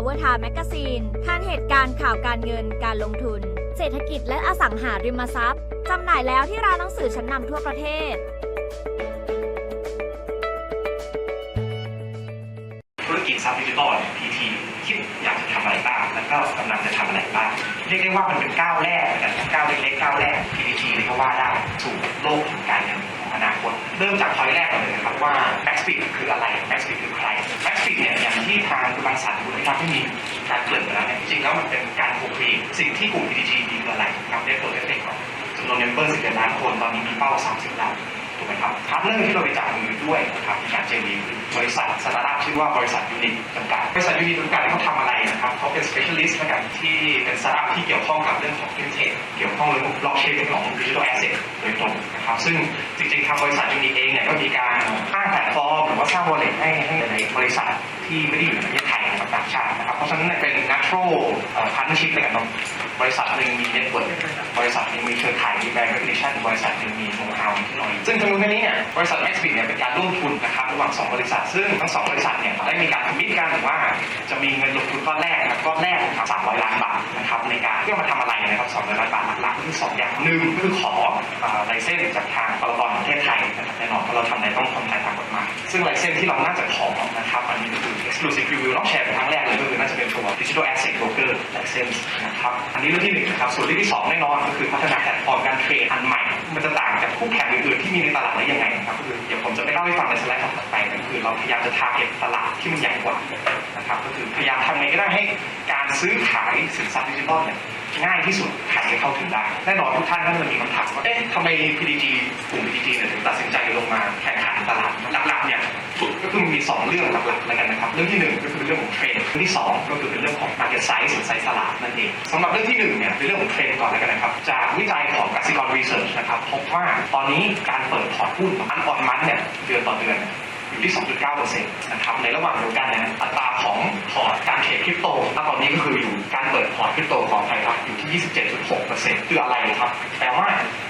Power Time Magazine ผ่านเหตุการณ์ข่าวการเงินการลงทุน เศรษฐกิจและอสังหาริมทรัพย์จำหน่ายแล้วที่ร้านหนังสือชั้นนำทั่วประเทศ ธุรกิจทรัพย์ดิจิทัลเนี่ย PT คิดอยากจะทำอะไรบ้าง แล้วก็กำลังจะทำอะไรบ้าง เรียกได้ว่ามันเป็นก้าวแรกนะครับก้าวเล็กๆก้าวแรก PTT เลยก็ว่าได้สู่โลกแห่งการเงินของอนาคต เริ่มจากพอยแรกก่อนเลยนะครับว่า Maxfit คืออะไร Maxfit คือใครแม็กซีฟเนี่ยอย่างที่ทางคุณบางสารคุณพิทักษ์ที่มีการเกริ่นไปแล้วเนี่ยจริงแล้วมันเป็นการโคครีสิ่งที่กลุ่ม PDG มีคืออะไรครับเรียกตัวเลขๆก่อนจำนวนเมมเบอร์สิบเอ็ดล้านคนตอนนี้มีเป้าสามสิบล้าน ถูกไหมครับพาร์ทเนอร์ที่เราไปจับมือด้วยนะครับในการเจดีคือบริษัทสตาร์ทอัพชื่อว่าบริษัทยูนิคจำกัดบริษัทยูนิคจำกัดเขาทำอะไรนะครับเขาเป็น specialist ในการที่เป็นสตาร์ทอัพที่เกี่ยวข้องกับเรื่องของ fintech เกี่ยวข้องเรื่องของ blockchain เรื่องของ digital asset โดยตรงนะครับซึ่งจริงๆทางบริษัทยูนิคเองเนี่ยก็มีการสร้างแพลตฟอร์มหรือว่าสร้าง wallet ให้ให้ในบริษัทที่ไม่ได้อยู่ในประเทศไทยนะครับต่างชาตินะครับเพราะฉะนั้นเป็น natural partnership เลยกันเนาะบริษัทหนึ่งมี network บริษัทหนึ่งมีเครือข่ายมี brand recognition บริษัทหนึ่งมี know-how มีเทคโนโลยี ซึ่งทั้งหมดนี้เนี่ยบริษัท Maxbit เนี่ยเป็นการร่วมทุนนะครับระหว่างสองบริษัท ซึ่งทั้งสองบริษัทเนี่ยได้มีการมิตกันว่า จะมีเงินลงทุนก้อนแรกนะครับก้อนแรกนะครับ300ล้านบาทนะครับในการเพื่อมาทำอะไรนะครับ200ล้านบาทหลักๆก็คือสองอย่างหนึ่งคือขอลเซนส์จากทางปปแห่งประเทศไทยนะครับแน่นอนเพราะเราทำอะไรต้องทำตามกฎหมายซึ่งลเซนส์ที่เราน่าจะขอนะครับอันนี้ก็คือ exclusive review ต้องแชร์เป็นครั้งแรกเลยก็คือน่าจะเป็นตัว digital asset broker license นะครับอันนี้เรื่องที่หนึ่งนะครับส่วนเรื่องที่สองแน่นอนก็คือพัฒนาแพลตฟอร์มการเทรดอันใหม่ คู่แข่งอื่นๆที่มีในตลาดได้ยังไงนะครับก็คือเดี๋ยวผมจะไปเล่าให้ฟังในสไลด์ถัดไปก็คือเราพยายามจะทาเก็ตตลาดที่มันใหญ่กว่านะครับก็คือพยายามทำไงก็ได้ให้การซื้อขายสินทรัพย์ดิจิทัลเนี่ย ง่ายที่สุดใครจะเข้าถึงได้แน่นอนทุกท่านก็จะมีคำถามว่าเอ๊ะทำไม PDG กลุ่ม PDG เนี่ยถึงตัดสินใจลงมาแข่งขันตลาดหลักๆเนี่ยก็คือมีสองเรื่องหลักๆแล้วกันนะครับ เรื่องที่หนึ่งก็คือเรื่องของเทรนด์เรื่องที่สองก็คือเป็นเรื่องของ market size หรือไซส์ตลาดนั่นเองสำหรับเรื่องที่หนึ่งเนี่ยเป็นเรื่องของเทรนด์ก่อนแล้วกันนะครับ จากวิจัยของกสิกร research นะครับพบว่าตอนนี้การเปิดพอร์ตหุ้นอันออนมันเนี่ยเดือนต่อเดือน อยู่ที่ 2.9%นะครับในระหว่างเดียวกันเนี่ยอัตราของพอร์ตการเทรดคริปโตณตอนนี้ก็คืออยู่การเปิดพอร์ตคริปโตของไทยครับอยู่ที่ 27.6%คืออะไรครับแปลว่า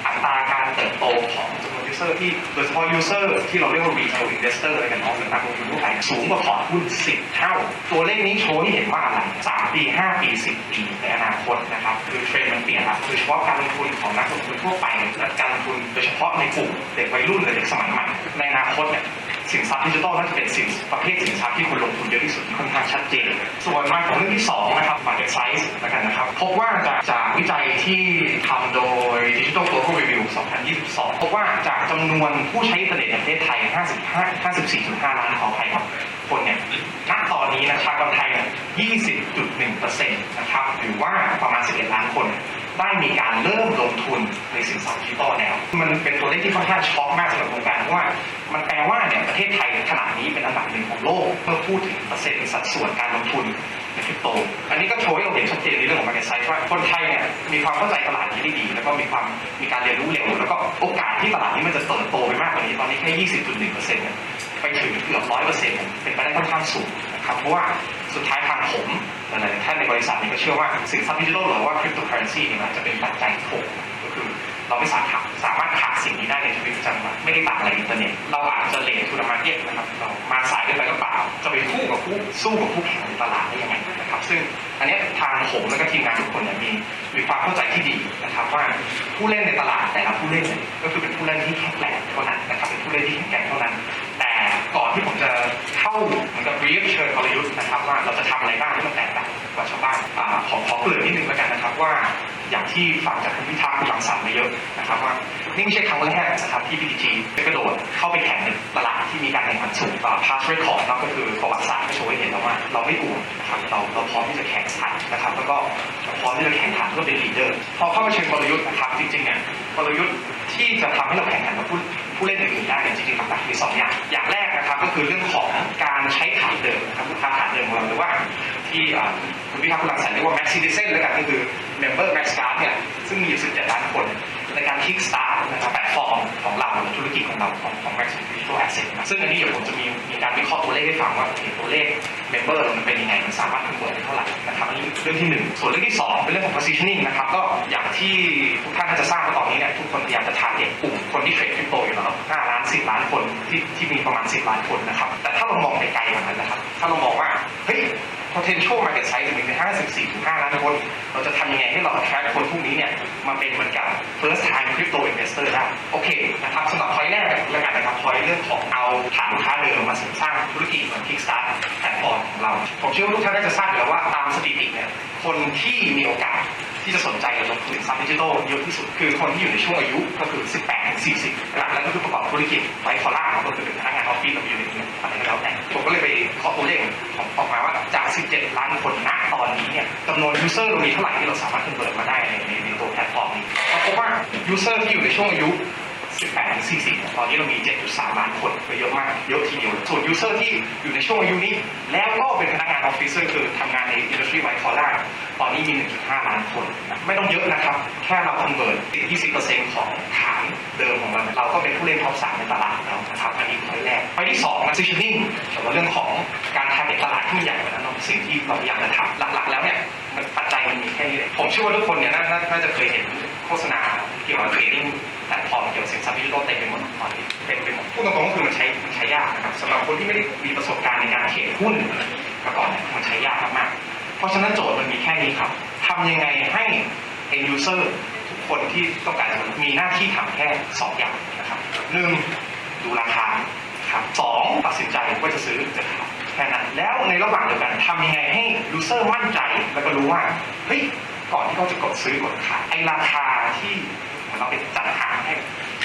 อัตราการเติบโตของจำนวนยูเซอร์ที่โดยเฉพาะยูเซอร์ที่เราเรียกว่า retail investor อะไรกันเนาะหรือนักลงทุนทั่วไปสูงกว่าพอร์ตหุ้น 10 เท่า ตัวเลขนี้โชว์ให้เห็นว่าอะไร3ปี 5 ปี 10 ปีในอนาคตนะครับคือเทรนด์มันเปลี่ยนแล้วโดยเฉพาะการลงทุนของนักลงทุนทั่วไปและการลงทุนโดยเฉพาะในกลุ่มเด็กวัยรุ่นหรือเด็กสมัยใหม่ในอนาคตเนี่ย สินทรัพย์ดิจิทัลน่าจะเป็นสินประเภทสินทรัพย์ที่คนลงทุนเยอะที่สุดค่อนข้างชัดเจน ส่วนมาของเรื่องที่สองนะครับ market size แล้วกันนะครับ พบว่าจากจากวิจัยที่ทำโดย Digital Global Review 2022 พบว่าจากจำนวนผู้ใช้อินเทอร์เน็ตในประเทศไทย 55 54.5 ล้านขออภัยครับคนเนี่ยณตอนนี้นะครับคนไทยเนี่ย20.1%นะครับ หรือว่าประมาณ 11 ล้านคน ได้มีการเริ่มลงทุนในสินทรัพย์ดิจิทัลแล้ว มันเป็นตัวเลขที่ค่อนข้างช็อกมากสำหรับวงการเพราะว่า มันแปลว่าเนี่ยประเทศไทยขนาดนี้เป็นอันดับหนึ่งของโลกเมื่อพูดถึงเปอร์เซ็นต์สัดส่วนการลงทุนในคริปโต อันนี้ก็โชว์ให้เราเห็นชัดเจนในเรื่องของ market size ว่าคนไทยเนี่ยมีความเข้าใจตลาดนี้ได้ดี แล้วก็มีความมีการเรียนรู้เร็ว แล้วก็โอกาสที่ตลาดนี้มันจะเติบโตไปมากกว่านี้ตอนนี้แค่ 20.1%เนี่ยไปถึงเกือบ100%เนี่ยเป็นไปได้ค่อนข้างสูง ครับเพราะว่าสุดท้ายทางผมหลายๆท่านในบริษัทนี้ก็เชื่อว่าสินทรัพย์ดิจิทัลหรือว่าคริปโตเคอเรนซีเนี่ยมันจะเป็นปัจจัยที่หกก็คือเราไม่สามารถสามารถขาดสิ่งนี้ได้ในชีวิตประจำวันไม่ได้ต่างอะไรอินเทอร์เน็ตเราอาจจะเลททูดมาร์เก็ตนะครับเรามาสายกินไปก็เปล่า จะไปคู่กับคู่สู้กับคู่แข่งในตลาดได้ยังไงนะครับ ซึ่งอันนี้ทางผมและก็ทีมงานทุกคนเนี่ยมีมีความเข้าใจที่ดีนะครับว่าผู้เล่นในตลาดแต่ละผู้เล่นก็คือเป็นผู้เล่นที่แข็งแกร่งเท่านั้นนะครับเป็นผู้เล่นที่แข็งแกร่งเท่านั้น แต่ก่อนที่ผมจะ เข้าเหมือนกับรีฟเชิญกลยุทธ์นะครับว่าเราจะทำอะไรบ้างที่มันแตกต่างกว่าชาวบ้านขอขอเกริ่นนิดนึงแล้วกันนะครับว่าอย่างที่ฟังจากคุณพิทักษ์คุณรังสรรค์มาเยอะนะครับว่านี่ไม่ใช่ครั้งแรกนะครับที่ PTG จะกระโดดเข้าไปแข่งในตลาดที่มีการแข่งขันสูงอ่า past record เนาะก็คือประวัติศาสตร์ก็โชว์ให้เห็นแล้วว่า เราไม่กลัวนะครับเราเราพร้อมที่จะแข่งขันนะครับแล้วก็พร้อมที่จะแข่งขันเพื่อเป็น leader พอเข้ามาเชิญกลยุทธ์นะครับจริงๆเนี่ยกลยุทธ์ที่จะทำให้เราแข่งขันกับผู้ผู้เล่นอื่นๆได้เนี่ยจริงๆหลักๆมีสองอย่างอย่างแรก นะครับ ก็คือเรื่องของการใช้ฐานเดิมนะครับลูกค้าฐานเดิมของเราหรือว่าที่คุณพี่ทักษ์คุณรังสันเรียกว่า max citizen แล้วกันก็คือ member max card เนี่ยซึ่งมีอยู่17ล้านคน ในการ kick start นะครับแพลตฟอร์มของเราหรือธุรกิจของเราของของ max digital asset นะซึ่งอันนี้เดี๋ยวผมจะมีมีการวิเคราะห์ตัวเลขให้ฟังว่าโอเคตัวเลข member เรามันเป็นยังไงมันสามารถคำนวณได้เท่าไหร่นะครับอันนี้เรื่องที่หนึ่งส่วนเรื่องที่สองเป็นเรื่องของ positioning นะครับก็อย่างที่ทุกท่านน่าจะทราบว่าตอนนี้เนี่ยทุกคนพยายามจะ target กลุ่มคนที่เทรดคริปโตอยู่แล้ว5ล้าน10ล้านคนที่ที่มีประมาณ 10 ล้านคนนะครับแต่ถ้าเรามองไกลๆกว่านั้นนะครับถ้าเรามองว่าเฮ้ย potential market size จะมีแค่54ถึง5ล้านคน เราจะทำยังไงให้เรา attract คนพวกนี้เนี่ยมาเป็นเหมือนกับ first time crypto investor ได้ โอเคนะครับสำหรับ point แรกแล้วกันนะครับ point เรื่องของเอาฐานลูกค้าเดิมมาเสริมสร้างธุรกิจเหมือน Kickstart แพลตฟอร์มของเรา ผมเชื่อว่าทุกท่านน่าจะทราบอยู่แล้วว่าตามสถิติเนี่ยคนที่มีโอกาสที่จะสนใจกับลงทุนทรัพย์ดิจิทัลเยอะที่สุดคือคนที่อยู่ในช่วงอายุก็คือ 18ถึง40 หลักแล้วก็คือประกอบธุรกิจไวท์คอล่าก็คือเป็นพนักงานออฟฟิศกับอยู่ในอะไรก็แล้วแต่ผมก็เลยไปเคาะตัวเลขของ 17ล้านคนณตอนนี้เนี่ยจำนวนยูเซอร์เรามีเท่าไหร่ที่เราสามารถคอนเวิร์ตมาได้ในในตัวแพลตฟอร์มนี้เราะว่ายูเซอร์ที่อยู่ในช่วงอายุ 18ถึง40 ตอนนี้เรามี 7.3 ล้านคนก็เยอะมาก เยอะทีเดียว ส่วนยูเซอร์ที่อยู่ในช่วงอายุนี้ แล้วก็เป็นพนักงานออฟฟิศคือทำงานในอินดัสทรีไวท์คอล่าตอนนี้มี 1.5 ล้านคน ไม่ต้องเยอะนะครับ แค่เราคอนเวิร์ต20%ของฐานเดิมของเราเนี่ยเราก็เป็นผู้เล่นท็อป 3 ในตลาดแล้วนะครับอันนี้ข้อแรกข้อที่2นะ positioning แต่ว่าเรื่องของการทำตลาดที่มันใหญ่กว่านั้นเนาะสิ่งที่เราพยายามจะทำหลักๆแล้วเนี่ย มันปัจจัยมันมีแค่นี้เลยผมเชื่อว่าทุกคนเนี่ยน่าจะเคยเห็นโฆษณาเกี่ยวกับเทรดดิ้งแพลตฟอร์มเกี่ยวกับสินทรัพย์ดิจิทัลเต็มไปหมดตอนนี้เต็มไปหมดพูดตรงๆก็คือมันใช้มันใช้ยากนะครับสำหรับคนที่ไม่ได้มีประสบการณ์ในการเทรดหุ้นมาก่อนเนี่ยมันใช้ยากมากเพราะฉะนั้นโจทย์มันมีแค่นี้ครับทำยังไงให้ end user ทุกคนที่ต้องการมีหน้าที่ทำแค่สองอย่างนะครับหนึ่งดูราคาครับสองตัดสินใจว่าจะซื้อหรือจะขาย ค่นั้นแล้วในระหว่างเดียวกันทำยังไงให้ user มั่นใจแล้วก็รู้ว่าเฮ้ยก่อนที่เขาจะกดซื้อกดขายไอ้ราคาที่เราไปจัดหาให้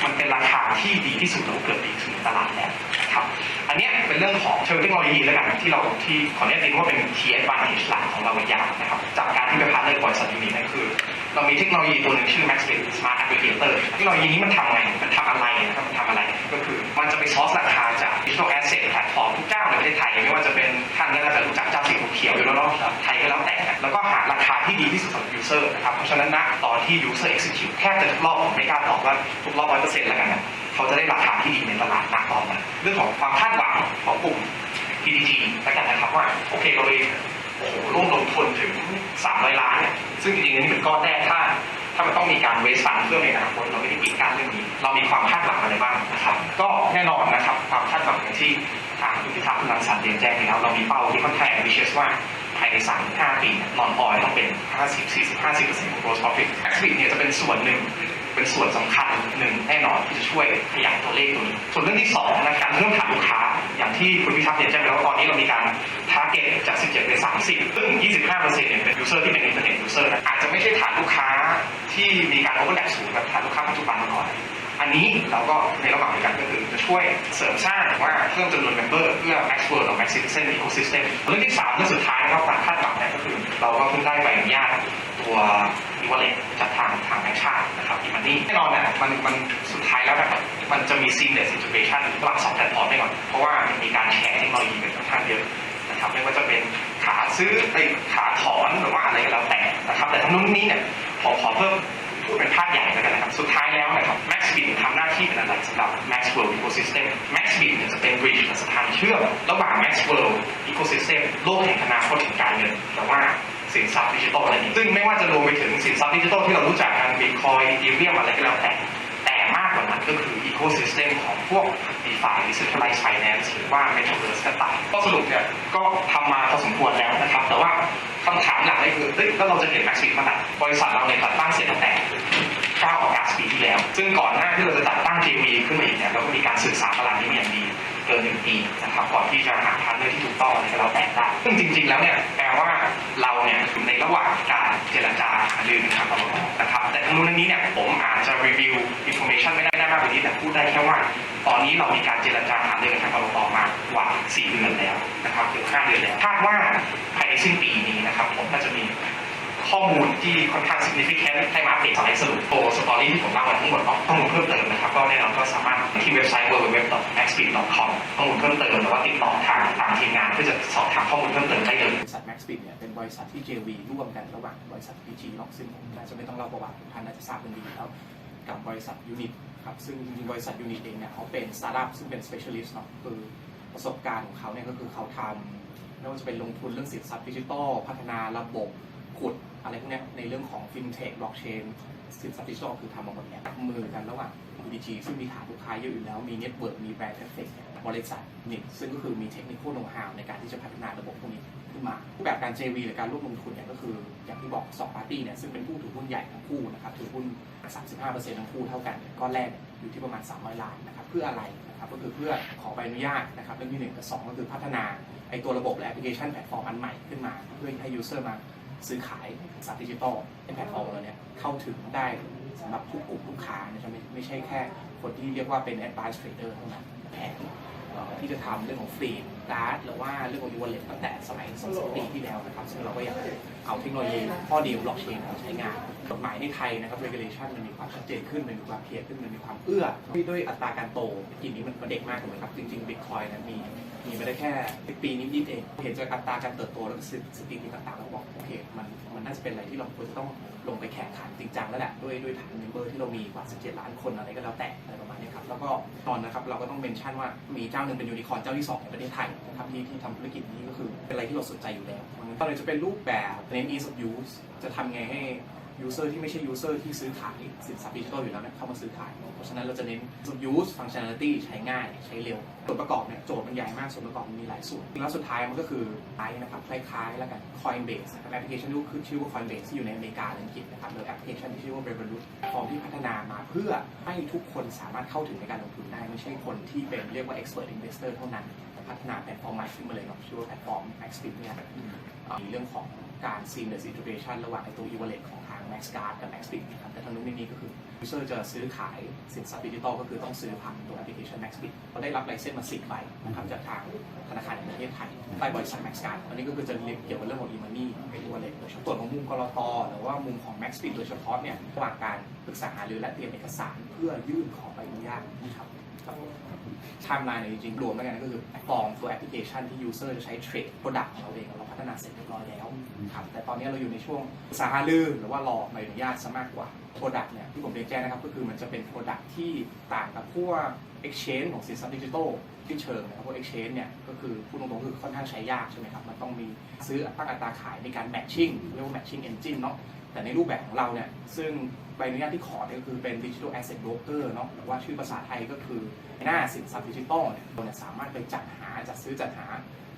มันเป็นราคาที่ดีที่สุดแล้วเกิดดีที่สุดในตลาดแล้วนะครับอันเนี้ยเป็นเรื่องของเชิงเทคโนโลยีแล้วกันที่เราที่ขออนุญาตเรียกว่าเป็น key advantage หลักของเราอย่างนะครับจากการที่ไปพาร์ทเนอร์บริษัทยูนินั่นคือ เรามีเทคโนโลยีตัวหนึ่งชื่อ MaxBit Smart Aggregator เทคโนโลยีนี้มันทำไง มันทำอะไรนะครับมันทำอะไร ก็คือมันจะไปซอสราคาจาก digital asset แพลตฟอร์มทุกเจ้าในประเทศไทย ไม่ว่าจะเป็นท่านก็น่าจะรู้จักเจ้าสีเขียวอยู่แล้วเนาะไทยก็แล้วแต่ แล้วก็หาราคาที่ดีที่สุดสำหรับ user นะครับ เพราะฉะนั้นนะตอนที่ user execute แทบจะทุกรอบผมไม่กล้าบอกว่าทุกรอบร้อยเปอร์เซ็นต์แล้วกันนะเขาจะได้ราคาที่ดีในตลาดณตอนนั้นเรื่องของความคาดหวังของกลุ่ม PDG แล้วกันนะครับว่าโอเคเราเลย โอ้โหร่วมลงทุนถึง300ล้านเนี่ยซึ่งจริงๆนนี้เป็นก้อนแรกถ้า ถ้ามันต้องมีการเวสฟันเพื่อในอนาคตเราไม่ได้ปิดกั้นเรื่องนี้ เรามีความคาดหวังอะไรบ้างนะครับ ก็แน่นอนนะครับความคาดหวังอย่างที่ทางคุณพิทักษ์คุณรังสรรค์เรียนแจ้งไปแล้วเรามีเป้าที่ค่อนข้าง ambitious ว่าภายใน 3-5 ปีนอนออยต้องเป็น 50 40 50%ของ gross profit Exit เนี่ยจะเป็นส่วนหนึ่ง เป็นส่วนสำคัญหนึ่งแน่นอนที่จะช่วยขยายตัวเลขตรงนี้ ส่วนเรื่องที่สองนะการเริ่มฐานลูกค้า อย่างที่คุณพิทักษ์เรียนแจ้งไปแล้วว่าตอนนี้เรามีการทาร์เก็ตจาก 17 เป็น 30 ซึ่ง 25%เนี่ยเป็นยูเซอร์ที่เป็นอินเทอร์เน็ตยูเซอร์นะอาจจะไม่ใช่ฐานลูกค้าที่มีการโอเวอร์ดักสูงแบบฐานลูกค้าปัจจุบันมาก่อน อันนี้เราก็ในระหว่างเดียวกันก็คือจะช่วยเสริมสร้างว่าเพิ่มจำนวน member เพื่อ max world หรือ max citizen ecosystem เรื่องที่สามเรื่องสุดท้ายนะครับการคาดหวังเนี่ยก็คือเราก็เพิ่งได้ใบอนุญาตตัว e wallet จากทางทางแบงค์ชาตินะครับอีมันนี่แน่นอนเนี่ยมันมันสุดท้ายแล้วนะครับมันจะมี seamless integration ระหว่างสองแพลตฟอร์มได้ก่อนเพราะว่ามันมีการแชร์เทคโนโลยีกันค่อนข้างเยอะนะครับไม่ว่าจะเป็นขาซื้อไปขาถอนหรือว่าอะไรก็แล้วแต่นะครับแต่ทั้งนู้นนี้เนี่ยขอขอเพิ่ม พูดเป็นภาพใหญ่แล้วกันนะครับ สุดท้ายแล้วนะครับ MaxBit ทำหน้าที่เป็นอะไรสำหรับ Maxwell Ecosystem MaxBit จะเป็น bridge สะพานเชื่อมระหว่าง Maxwell Ecosystem โลกแห่งอนาคตแห่งการเงินแต่ว่าสินทรัพย์ดิจิทัลอะไรนี้ซึ่งไม่ว่าจะรวมไปถึงสินทรัพย์ดิจิทัลที่เรารู้จักกัน Bitcoin Ethereum อะไรก็แล้วแต่ ก็คือ ecosystem ของพวก DeFi Decentralized Finance หรือว่า Metaverse ก็ตามก็สรุปเนี่ยก็ทำมาพอสมควรแล้วนะครับ แต่ว่าคำถามหลักเลยคือเฮ้ยแล้วเราจะเห็น Max เมื่อไหร่บริษัทเราเนี่ยจัดตั้งเสร็จตั้งแต่9ออกาสปีที่แล้ว ซึ่งก่อนหน้าที่เราจะจัดตั้ง JV ขึ้นมาอีกเนี่ยเราก็มีการศึกษาตลาดนี้มาอย่างดีเกินหนึ่งปีนะครับก่อนที่จะหาพาร์ทเนอร์ที่ถูกต้องอะไรก็แต่ได้ซึ่งจริง ๆ แล้วเนี่ยแปลว่าเราเนี่ยอยู่ในระหว่างการเจรจาหารือกับทาง รู้เรื่องนี้เนี่ยผมอาจจะรีวิวอินโฟเมชันไม่ได้ได้มากกว่านี้แต่พูดได้แค่ว่า ตอนนี้เรามีการเจรจาหารือกับทางตมากว่า4เดือนแล้วนะครับเกือบ5เดือนแล้วคาดว่าภายในสิ้นปีนี้นะครับผมก็จะมีข้อมูลที่ค่อนข้าง significant ให้มาอัปเดตสไลด์สรุปโตสตอรี่ที่ผมเล่ามาทั้งหมดต้อมูลเพิ่มเติม แน่นอนก็สามารถที่เว็บไซต์ www.maxspeed.com ข้อมูลเพิ่มเติมหรือว่าติดต่อทางทางทีมงานเพื่อจะสอบถามข้อมูลเพิ่มเติมได้เลยบริษัท MaxBit เนี่ยเป็นบริษัทที่ JV ร่วมกันระหว่างบริษัท PG เนาะซึ่งผมน่าจะไม่ต้องเล่าประวัติทุกท่านน่าจะทราบกันดีแล้วกับบริษัท Unit ครับซึ่งจริงบริษัท Unit เองเนี่ยเขาเป็นสตาร์ทอัพซึ่งเป็น specialist เนาะคือประสบการณ์ของเขาเนี่ยก็คือเขาทำไม่ว่าจะเป็นลงทุนเรื่องสินทรัพย์ดิจิทัลพัฒนาระบบขุด อะไรพวกนี้ในเรื่องของ FinTech Blockchain สินทรัพย์ดิจิทัลคือทำมาหมดเนี่ยมือกันระหว่าง PDG ซึ่งมีฐานลูกค้าเยอะอยู่แล้วมีเน็ตเวิร์กมีแบรนด์เอฟเฟกบริษัทนิซึ่งก็คือมีเทคนิคโน้ตฮาวในการที่จะพัฒนาระบบพวกนี้ขึ้นมารูปแบบการ JV หรือการร่วมลงทุนเนี่ยก็คือ อย่างที่บอก2ปาร์ตี้เนี่ยซึ่งเป็นผู้ถือหุ้นใหญ่ทั้งคู่นะครับถือหุ้น 35%ทั้งคู่เท่ากันก้อนแรกอยู่ที่ประมาณ 300 ล้านนะครับเพื่ออะไรนะครับก็คือเพื่อขอใบอนุญาตนะครับเรื่องที่หนึ่งกับสองก็คือพัฒนาไอตัวระบบและแอปพลิเคชันแพลตฟอร์มอันใหม่ขึ้นมา เพื่อให้ยูเซอร์มา ซื้อขายสารดิจิทัลในแพลตฟอร์มเราเนี่ยเข้าถึงได้สำหรับทุกกลุ่มลูกค้านะครับไม่ไม่ใช่แค่คนที่เรียกว่าเป็น advanced trader เท่านั้นแทนที่จะทำเรื่องของฟรีการ์ดหรือว่าเรื่องของยูวอลเล็ตตั้งแต่สมัยสองสามปีที่แล้วนะครับ ซึ่งเราก็อยากเอาเทคโนโลยีข้อดีของบล็อกเชนมาใช้งานกฎหมายในไทยนะครับ regulation มันมีความชัดเจนขึ้น มันมีความเคลียร์ขึ้นมันมีความเอื้อด้วยอัตราการโตกินนี้มันเด็กมากเลยครับ จริงๆ Bitcoin นะมี มีไม่ได้แค่ปีนิดๆเอง เห็นจากอัตราการเติบโตแล้วก็สถิติต่างๆแล้วบอกโอเคมันมันน่าจะเป็นอะไรที่เราควรจะต้องลงไปแข่งขันจริงจังแล้วแหละด้วยด้วยฐานเมมเบอร์ที่เรามีกว่า17ล้านคนอะไรก็แล้วแต่อะไรประมาณนี้ครับแล้วก็ตอนนะครับเราก็ต้องเมนชั่นว่ามีเจ้าหนึ่งเป็นยูนิคอร์นเจ้าที่สองในประเทศไทยนะครับที่ที่ทำธุรกิจนี้ก็คือเป็นอะไรที่เราสนใจอยู่แล้วตอนนี้จะเป็นรูปแบบ name ease of use จะทำไงให้ user ที่ไม่ใช่ user ที่ซื้อขายสินทรัพย์ดิจิทัลอยู่แล้วเนี่ยเข้ามาซื้อขาย เพราะฉะนั้นเราจะเน้น ease of use functionality ใช้ง่ายใช้เร็ว ส่วนประกอบเนี่ยโจทย์มันใหญ่มาก ส่วนประกอบมันมีหลายส่วนแล้วสุดท้ายมันก็คือคล้ายนะครับคล้ายๆแล้วกัน Coinbase นะครับแอปพลิเคชันที่คือชื่อว่า Coinbase ที่อยู่ในอเมริกาและอังกฤษนะครับหรือแอปพลิเคชันที่ชื่อว่า Revolut ฟอร์มที่พัฒนามาเพื่อให้ทุกคนสามารถเข้าถึงในการลงทุนได้ไม่ใช่คนที่เป็นเรียกว่า expert investor เท่านั้นพัฒนาแพลตฟอร์มใหม่ขึ้นมาเลยเนาะชื่อว่าแพลตฟอร์ม Maxbit เนี่ยมีเรื่องของการ seamless integration ระหว่างไอตัว e-wallet ของ MaxCard กับ MaxBit นะครับแต่ทางนู้นไม่มีก็คือ user จะซื้อขายสินทรัพย์ดิจิทัลก็คือต้องซื้อผ่านตัวแอปพลิเคชัน MaxBit เราได้รับไลเซนส์มา10ใบนะครับจากทางธนาคารแห่งประเทศไทยใต้บริษัท MaxCard อันนี้ก็คือจะเรียนเกี่ยวกับเรื่องของ e-money กับ e-wallet โดยเฉพาะส่วนของมุมกรตหรือว่ามุมของ MaxBit โดยเฉพาะเนี่ยระหว่างการปรึกษาหารือและเตรียมเอกสารเพื่อยื่นขอใบอนุญาตนะครับ ไทม์ไลน์เนี่ยจริงๆรวมแล้วกันก็คือแพลตฟอร์มตัวแอปพลิเคชันที่ยูเซอร์จะใช้เทรดโปรดักต์ของเราเองเราพัฒนาเสร็จเรียบร้อยแล้วครับแต่ตอนนี้เราอยู่ในช่วงสาหารือหรือว่ารอใบอนุญาตซะมากกว่าโปรดักต์เนี่ยที่ผมเรียนแจ้งนะครับก็คือมันจะเป็นโปรดักต์ที่ต่างกับพวก exchange ของสินทรัพย์ดิจิทัลที่เชิงนะครับพวก exchange เนี่ยก็คือพูดตรงๆคือค่อนข้างใช้ยากใช่ไหมครับมันต้องมีซื้อตั้งอัตราขายในการ matching เรียกว่า matching engine เนาะ แต่ในรูปแบบของเราเนี่ยซึ่งใบอนุญาตที่ขอเนี่ยก็คือเป็น Digital Asset Broker เนาะหรือว่าชื่อภาษาไทยก็คือหน้าสินทรัพย์ดิจิทัลเนี่ยเราเนี่ยสามารถไปจัดหาจัดซื้อจัดหา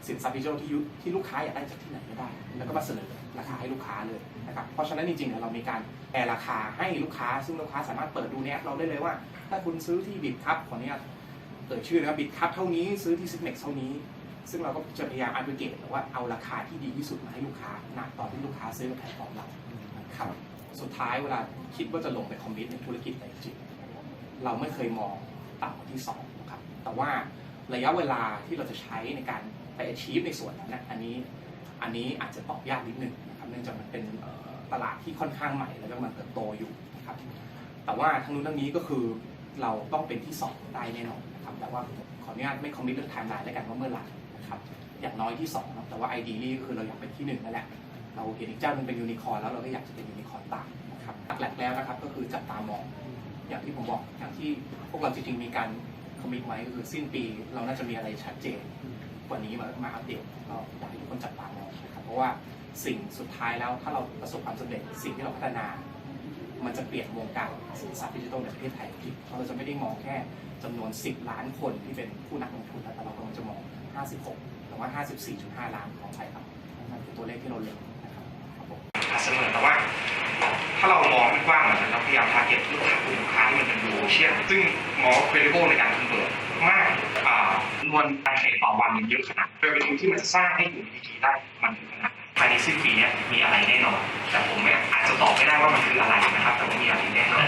สินทรัพย์ดิจิทัลที่ที่ลูกค้าอยากได้จากที่ไหนก็ได้ แล้วก็มาเสนอราคาให้ลูกค้าเลยนะครับ เพราะฉะนั้นจริงๆเนี่ยเรามีการแปรราคาให้ลูกค้า ซึ่งลูกค้าสามารถเปิดดูในแอปเราได้เลยว่า ถ้าคุณซื้อที่บิตครับขออนุญาตเอ่ยชื่อนะครับบิตครับเท่านี้ซื้อที่ซิกเน็กเท่านี้ ซึ่งเราก็จะพยายามอั g เกตว่าเอาราคาที่ดีที่สุดมาให้ลูกค้าณตอนที่ลูกค้าซื้อกับแพลตฟอร์มเรา ครับสุดท้ายเวลาคิดว่าจะลงไปคอมมิตในธุรกิจอะไรจริงเราไม่เคยมองต่ำกว่าที่สองนะครับแต่ว่าระยะเวลาที่เราจะใช้ในการไป achieve ในส่วนนั้นนะอันนี้อันนี้อาจจะตอบยากนิดนึงนะครับเนื่องจากมันเป็นตลาดที่ค่อนข้างใหม่แล้วก็มันเติบโตอยู่นะครับแต่ว่าทั้งนู้นทั้งนี้ก็คือเราต้องเป็นที่สองได้แน่นอนนะครับแต่ว่าขออนุญาตไม่คอมมิตเรื่องไทม์ไลน์แล้วกันว่าเมื่อไหร่นะครับอย่างน้อยที่สองนะแต่ว่า ideally ก็คือเราอยากเป็นที่หนึ่งนั่นแหละ เราเห็นอีกเจ้านึงเป็นยูนิคอร์นแล้วเราก็อยากจะเป็นยูนิคอร์นตามนะครับหลักๆแล้วนะครับก็คือจับตามองอย่างที่ผมบอกอย่างที่พวกเราจริงๆมีการคอมมิตไว้ก็คือสิ้นปีเราน่าจะมีอะไรชัดเจนกว่านี้มามาอัปเดตก็อยากให้ทุกคนจับตามองนะครับเพราะว่าสิ่งสุดท้ายแล้วถ้าเราประสบความสำเร็จสิ่งที่เราพัฒนา มันจะเปลี่ยนวงการสินทรัพย์ดิจิทัลในประเทศไทยจริงเพราะเราจะไม่ได้มองแค่จำนวน 10 ล้านคนที่เป็นผู้นักลงทุนแล้วแต่เรากำลังจะมอง 56หรือว่า 54.5 ล้านของไทยครับนั่นคือตัวเลขที่เราเล็ง สมอแต่ว่า ถ้าเรามองกว้างๆหน่อยเราพยายามทาร์เก็ตลูกค้ากลุ่มลูกค้าที่มันเป็นดูเชียซึ่งมองเครดิโ e ในการคอนเวิร์ตมากอ่าจำนวนการเทรดต่อวันมันเยอะขนาดเรเวที่มันจะสร้างให้กลุ่มดีๆได้มันถึงขนาดภายในสิ้นปีเนี้ยมีอะไรแน่นอน แต่ผมเนี่ยอาจจะตอบไม่ได้ว่ามันคืออะไรนะครับ แต่ว่ามีอะไรแน่นอน